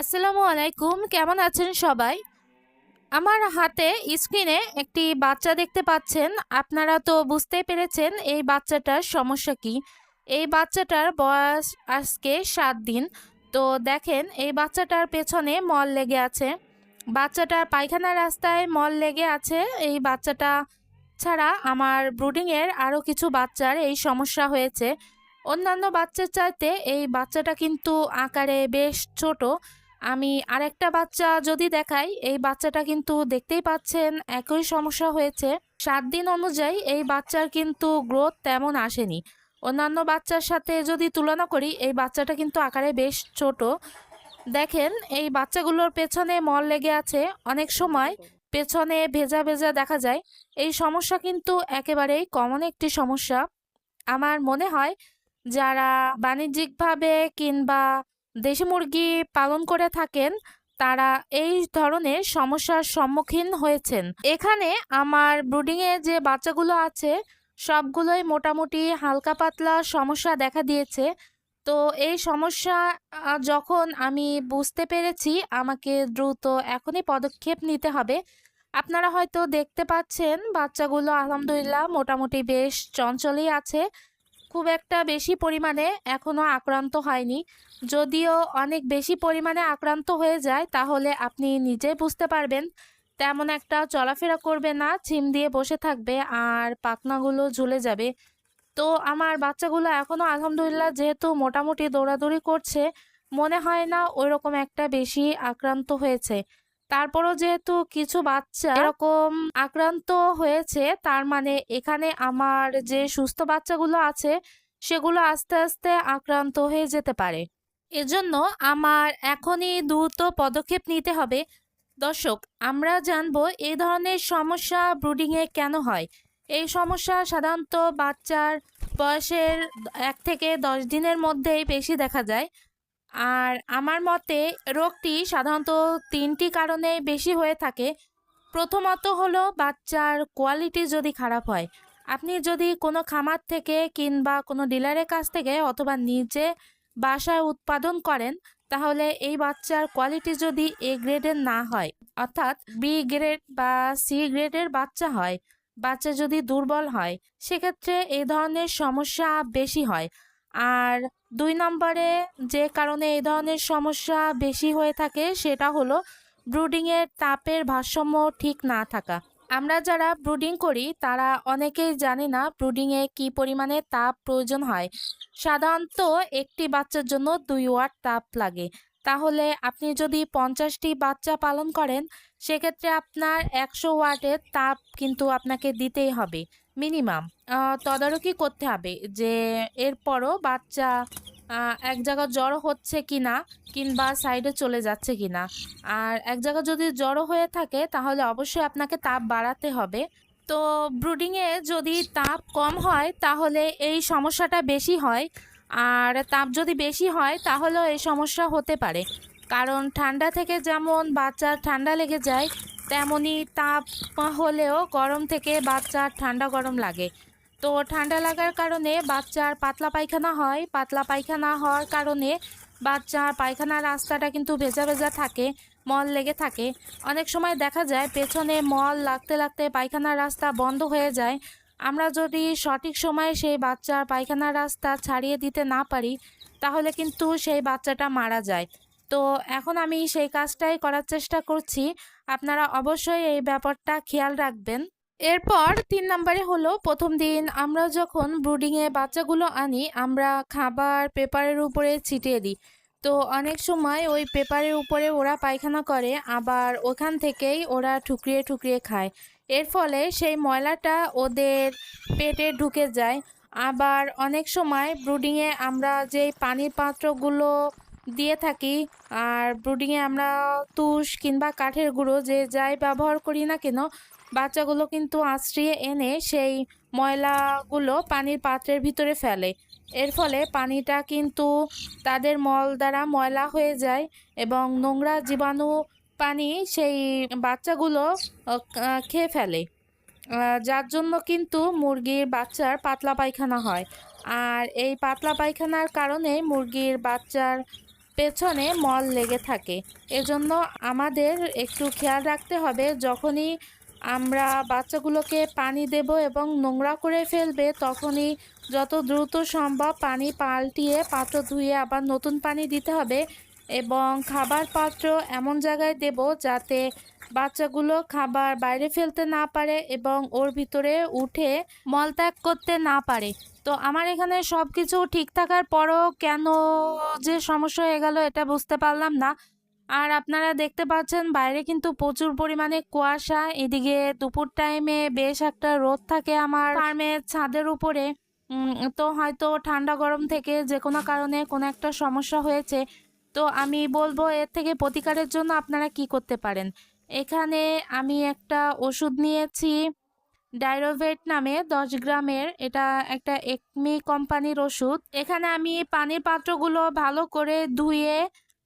আসসালামু আলাইকুম, কেমন আছেন সবাই? আমার হাতে স্ক্রিনে একটি বাচ্চা দেখতে পাচ্ছেন। আপনারা তো বুঝতেই পেরেছেন এই বাচ্চাটার সমস্যা কি। এই বাচ্চাটার বয়স আজকে সাত দিন। তো দেখেন, এই বাচ্চাটার পেছনে মল লেগে আছে। বাচ্চাটার পায়খানা রাস্তায় মল লেগে আছে। এই বাচ্চাটা ছাড়া আমার ব্রুডিংয়ের আরও কিছু বাচ্চার এই সমস্যা হয়েছে। অন্যান্য বাচ্চার চাইতে এই বাচ্চাটা কিন্তু আকারে বেশ ছোট। আমি আরেকটা বাচ্চা যদি দেখাই, এই বাচ্চাটা কিন্তু দেখতেই পাচ্ছেন একই সমস্যা হয়েছে। সাত দিন অনুযায়ী এই বাচ্চার কিন্তু গ্রোথ তেমন আসেনি। অন্যান্য বাচ্চার সাথে যদি তুলনা করি, এই বাচ্চাটা কিন্তু আকারে বেশ ছোট। দেখেন, এই বাচ্চাগুলোর পেছনে মল লেগে আছে। অনেক সময় পেছনে ভেজা ভেজা দেখা যায়। এই সমস্যা কিন্তু একেবারেই কমন একটি সমস্যা। আমার মনে হয়, যারা বাণিজ্যিকভাবে কিংবা দেশি মুরগি পালন করে থাকেন, তারা এই ধরনের সমস্যার সম্মুখীন হয়েছেন। এখানে আমার ব্রুডিংয়ে যে বাচ্চাগুলো আছে, সবগুলোই মোটামুটি হালকা পাতলা সমস্যা দেখা দিয়েছে। তো এই সমস্যা যখন আমি বুঝতে পেরেছি, আমাকে দ্রুত এখনই পদক্ষেপ নিতে হবে। আপনারা হয়তো দেখতে পাচ্ছেন, বাচ্চাগুলো আলহামদুলিল্লাহ মোটামুটি বেশ চঞ্চলই আছে। খুব একটা বেশি পরিমাণে এখনও আক্রান্ত হয়নি। যদিও অনেক বেশি পরিমাণে আক্রান্ত হয়ে যায়, তাহলে আপনি নিজেই বুঝতে পারবেন। তেমন একটা চলাফেরা করবে না, ছিম দিয়ে বসে থাকবে আর পাখনাগুলো ঝুলে যাবে। তো আমার বাচ্চাগুলো এখনও আলহামদুলিল্লাহ যেহেতু মোটামুটি দৌড়াদৌড়ি করছে, মনে হয় না ওইরকম একটা বেশি আক্রান্ত হয়েছে। তারপরও যেহেতু কিছু বাচ্চা এরকম আক্রান্ত হয়েছে, তার মানে এখানে আমার যে সুস্থ বাচ্চাগুলো আছে, সেগুলো আস্তে আস্তে আক্রান্ত হয়ে যেতে পারে। এজন্য আমার এখনই দ্রুত পদক্ষেপ নিতে হবে। দর্শক, আমরা জানব এই ধরনের সমস্যা ব্রুডিংয়ে কেন হয়? এই সমস্যা সাধারণত বাচ্চার বয়সের এক থেকে দশ দিনের মধ্যেই বেশি দেখা যায়। আর আমার মতে রোগটি সাধারণত তিনটি কারণে বেশি হয়ে থাকে। প্রথমত হলো বাচ্চার কোয়ালিটি যদি খারাপ হয়, আপনি যদি কোনো খামার থেকে কিংবা কোনো ডিলারের কাছ থেকে অথবা নিজে বাসায় উৎপাদন করেন, তাহলে এই বাচ্চার কোয়ালিটি যদি এ গ্রেডের না হয়, অর্থাৎ বি গ্রেড বা সি গ্রেডের বাচ্চা হয়, বাচ্চা যদি দুর্বল হয়, সেক্ষেত্রে এই ধরনের সমস্যা বেশি হয়। আর দুই নম্বরে যে কারণে এই ধরনের সমস্যা বেশি হয়ে থাকে সেটা হলো ব্রুডিংয়ের তাপের ভারসাম্য ঠিক না থাকা। আমরা যারা ব্রুডিং করি, তারা অনেকেই জানে না ব্রুডিংয়ে কি পরিমাণে তাপ প্রয়োজন হয়। সাধারণত একটি বাচ্চার জন্য দুই ওয়াট তাপ লাগে। তাহলে আপনি যদি পঞ্চাশটি বাচ্চা পালন করেন, সেক্ষেত্রে আপনার একশো ওয়াটের তাপ কিন্তু আপনাকে দিতেই হবে। মিনিমাম। তদারকি করতে হবে যে এরপরও বাচ্চা এক জায়গা জড়ো হচ্ছে কি না কিংবা সাইডে চলে যাচ্ছে কি না আর এক জায়গা যদি জড়ো হয়ে থাকে তাহলে অবশ্যই আপনাকে তাপ বাড়াতে হবে। তো ব্রুডিংয়ে যদি তাপ কম হয় তাহলে এই সমস্যাটা বেশি হয়। আর তাপ যদি বেশি হয় তাহলেও এই সমস্যা হতে পারে। কারণ ঠান্ডা থেকে যেমন বাচ্চার ঠান্ডা লেগে যায় তেমনি তাপ হলেও গরম থেকে বাচ্চার ঠান্ডা গরম লাগে। তো ঠান্ডা লাগার কারণে বাচ্চার পাতলা পায়খানা হয়। পাতলা পায়খানা হওয়ার কারণে বাচ্চার পায়খানার রাস্তাটা কিন্তু ভেজা ভেজা থাকে, মল লেগে থাকে। অনেক সময় দেখা যায় পেছনে মল লাগতে লাগতে পায়খানার রাস্তা বন্ধ হয়ে যায়। আমরা যদি সঠিক সময়ে সেই বাচ্চার পায়খানার রাস্তা ছাড়িয়ে দিতে না পারি, তাহলে কিন্তু সেই বাচ্চাটা মারা যায়। তো এখন আমি সেই কাজটাই করার চেষ্টা করছি। আপনারা অবশ্যই এই ব্যাপারটা খেয়াল রাখবেন। এরপর তিন নম্বরে হলো, প্রথম দিন আমরা যখন ব্রুডিংয়ে বাচ্চাগুলো আনি, আমরা খাবার পেপারের উপরে ছিটিয়ে দিই। তো অনেক সময় ওই পেপারের উপরে ওরা পায়খানা করে, আবার ওখান থেকেই ওরা ঠুকরিয়ে ঠুকরিয়ে খায়। এর ফলে সেই ময়লাটা ওদের পেটে ঢুকে যায়। আবার অনেক সময় ব্রুডিংয়ে আমরা যেই পানির পাত্রগুলো দিয়ে থাকি। আর ব্রুডিংয়ে আমরা তুষ কিংবা কাঠের গুঁড়ো যে যাই ব্যবহার করি না কেন, বাচ্চাগুলো কিন্তু আশ্রিয়ে এনে সেই ময়লাগুলো পানির পাত্রের ভিতরে ফেলে। এর ফলে পানিটা কিন্তু তাদের মল দ্বারা ময়লা হয়ে যায় এবং নোংরা জীবাণু পানি সেই বাচ্চাগুলো খেয়ে ফেলে। যার জন্য কিন্তু মুরগির বাচ্চার পাতলা পায়খানা হয়। আর এই পাতলা পায়খানার কারণে মুরগির বাচ্চার পেছনে মল লেগে থাকে। এজন্য আমাদের একটু খেয়াল রাখতে হবে, যখনই আমরা বাচ্চাগুলোকে পানি দেব এবং নোংরা করে ফেলবে, তখনই যত দ্রুত সম্ভব পানি পাল্টিয়ে পাত্র ধুয়ে আবার নতুন পানি দিতে হবে এবং খাবার পাত্র এমন জায়গায় দেব যাতে বাচ্চাগুলো খাবার বাইরে ফেলতে না পারে এবং ওর ভিতরে উঠে মলত্যাগ করতে না পারে। তো আমার এখানে সব কিছু ঠিক থাকার পরও কেন যে সমস্যা হয়ে গেল এটা বুঝতে পারলাম না। আর আপনারা দেখতে পাচ্ছেন বাইরে কিন্তু প্রচুর পরিমাণে কুয়াশা, এদিকে দুপুর টাইমে বেশ একটা রোদ থাকে আমার ফার্মের ছাদের উপরে। তো হয়তো ঠান্ডা গরম থেকে যে কোনো কারণে কোনো একটা সমস্যা হয়েছে। তো আমি বলব এর থেকে প্রতিকারের জন্য আপনারা কি করতে পারেন? এখানে আমি একটা ওষুধ নিয়েছি। ডাইরোভেট নামে দশ গ্রামের এটা একটা একমি কোম্পানির ওষুধ। এখানে আমি পানির পাত্রগুলো ভালো করে ধুয়ে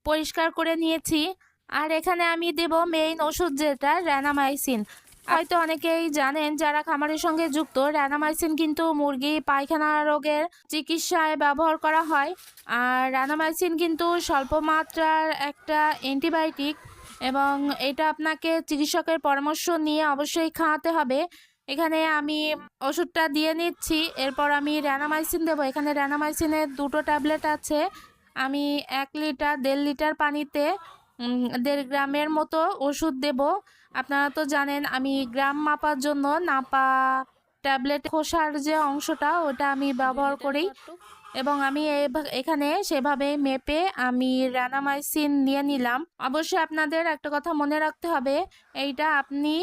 পরিষ্কার করে নিয়েছি। আর এখানে আমি দেব মেইন ওষুধ যেটা র্যানামাইসিন হয়তো অনেকেই জানেন যারা খামারের সঙ্গে যুক্ত র্যানামাইসিন কিন্তু মুরগি, পায়খানা রোগের চিকিৎসায় ব্যবহার করা হয়। আর র্যানামাইসিন কিন্তু স্বল্প মাত্রার একটা অ্যান্টিবায়োটিক এবং এটা আপনাকে চিকিৎসকের পরামর্শ নিয়ে অবশ্যই খাওয়াতে হবে। এখানে আমি ওষুধটা দিয়ে নিচ্ছি। এরপর আমি র্যানামাইসিন দেবো। এখানে র্যানামাইসিনের দুটো ট্যাবলেট আছে। আমি এক লিটার, দেড় লিটার পানিতে দেড় গ্রামের মতো ওষুধ দেব। আপনারা তো জানেন, আমি গ্রাম মাপার জন্য নাপা ট্যাবলেট খোসার যে অংশটা, ওটা আমি ব্যবহার করি। এবং আমি এখানে সেভাবে মেপে আমি র্যানামাইসিন নিয়ে নিলাম। অবশ্যই আপনাদের একটা কথা মনে রাখতে হবে, এইটা আপনি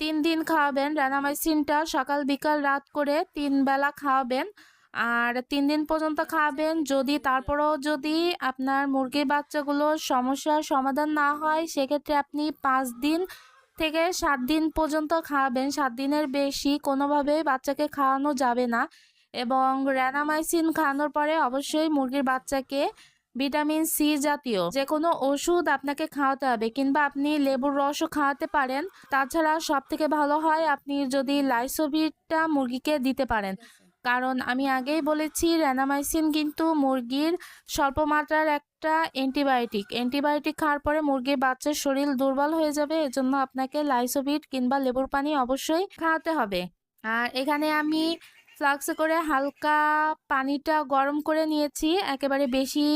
তিন দিন খাওয়াবেন র্যানামাইসিনটা সকাল, বিকাল, রাত করে তিন বেলা খাওয়াবেন। আর তিন দিন পর্যন্ত খাওয়াবেন, যদি তারপরেও যদি আপনার মুরগির বাচ্চাগুলোর সমস্যার সমাধান না হয়, সেক্ষেত্রে আপনি পাঁচ দিন থেকে সাত দিন পর্যন্ত খাওয়াবেন। সাত দিনের বেশি কোনোভাবেই বাচ্চাকে খাওয়ানো যাবে না। এবং র্যানামাইসিন খাওয়ানোর পরে অবশ্যই মুরগির বাচ্চাকে ভিটামিন সি জাতীয় যে কোনো ওষুধ আপনাকে খাওয়াতে হবে কিংবা আপনি লেবুর রসও খাওয়াতে পারেন। তাছাড়া সব থেকে ভালো হয় আপনি যদি লাইসোভিটটা মুরগিকে দিতে পারেন। কারণ আমি আগেই বলেছি র্যানামাইসিন কিন্তু মুরগির স্বল্প মাত্রার একটা অ্যান্টিবায়োটিক অ্যান্টিবায়োটিক খাওয়ার পরে মুরগির বাচ্চার শরীর দুর্বল হয়ে যাবে, এজন্য আপনাকে লাইসোভিট কিংবা লেবুর পানি অবশ্যই খাওয়াতে হবে। আর এখানে আমি ফ্লাক্সে করে হালকা পানিটা গরম করে নিয়েছি। একেবারে বেশি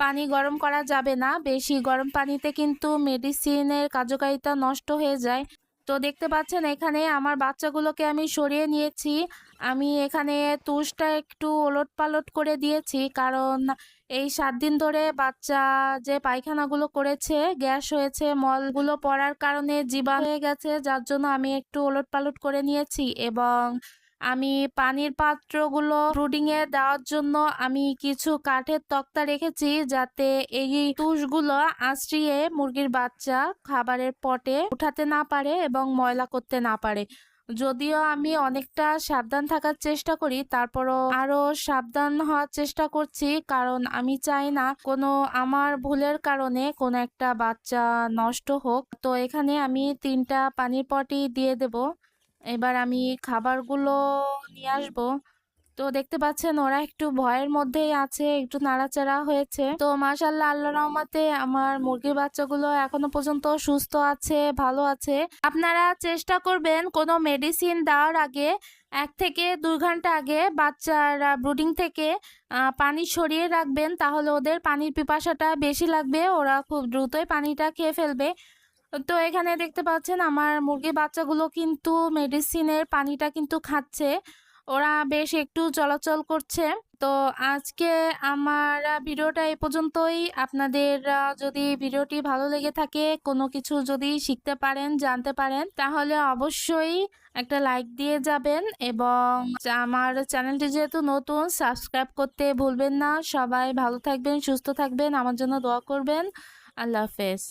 পানি গরম করা যাবে না। বেশি গরম পানিতে কিন্তু মেডিসিনের কার্যকারিতা নষ্ট হয়ে যায়। তো দেখতে পাচ্ছেন এখানে আমার বাচ্চাগুলোকে আমি সরিয়ে নিয়েছি। আমি এখানে তুষটা একটু ওলট পালট করে দিয়েছি। কারণ এই সাত দিন ধরে বাচ্চা যে পায়খানাগুলো করেছে, গ্যাস হয়েছে, মলগুলো পড়ার কারণে জীবাণু হয়ে গেছে, যার জন্য আমি একটু ওলট পালট করে নিয়েছি এবং আমি পানির পাত্রগুলো ব্রুডিং এ দেওয়ার জন্য আমি কিছু কাঠের তক্তা রেখেছি যাতে এই তুষগুলো আশ্রিয়ে মুরগির বাচ্চা খাবারের পটে উঠাতে না পারে এবং ময়লা করতে না পারে। যদিও আমি অনেকটা সাবধান থাকার চেষ্টা করি, তারপরও আরও সাবধান হওয়ার চেষ্টা করছি, কারণ আমি চাই না কোনো আমার ভুলের কারণে কোনো একটা বাচ্চা নষ্ট হোক। তো এখানে আমি তিনটা পানির পটি দিয়ে দেব। এবার আমি খাবারগুলো নিয়ে আসব। তো দেখতে পাচ্ছেন ওরা একটু ভয়ের মধ্যেই আছে, একটু নাড়াচাড়া হয়েছে। তো মাশাল্লাহ আল্লাহ রহমাতে আমার মুরগির বাচ্চাগুলো এখনও পর্যন্ত সুস্থ আছে, ভালো আছে। আপনারা চেষ্টা করবেন কোনো মেডিসিন দেওয়ার আগে, এক থেকে দুই ঘণ্টা আগে বাচ্চারা ব্রুডিং থেকে পানি সরিয়ে রাখবেন। তাহলে ওদের পানির পিপাসাটা বেশি লাগবে, ওরা খুব দ্রুতই পানিটা খেয়ে ফেলবে। তো এখানে দেখতে পাচ্ছেন আমার মুরগির বাচ্চাগুলো কিন্তু মেডিসিনের পানিটা কিন্তু খাচ্ছে। ওরা বেশ একটু চলাচল করছে। তো আজকে আমার ভিডিওটা এই পর্যন্তই। আপনাদের যদি ভিডিওটি ভালো লেগে থাকে, কোনো কিছু যদি শিখতে পারেন, জানতে পারেন, তাহলে অবশ্যই একটা লাইক দিয়ে যাবেন এবং আমার চ্যানেলটি যেহেতু নতুন সাবস্ক্রাইব করতে ভুলবেন না। সবাই ভালো থাকবেন, সুস্থ থাকবেন। আমার জন্য দোয়া করবেন। আল্লাহ হাফেজ।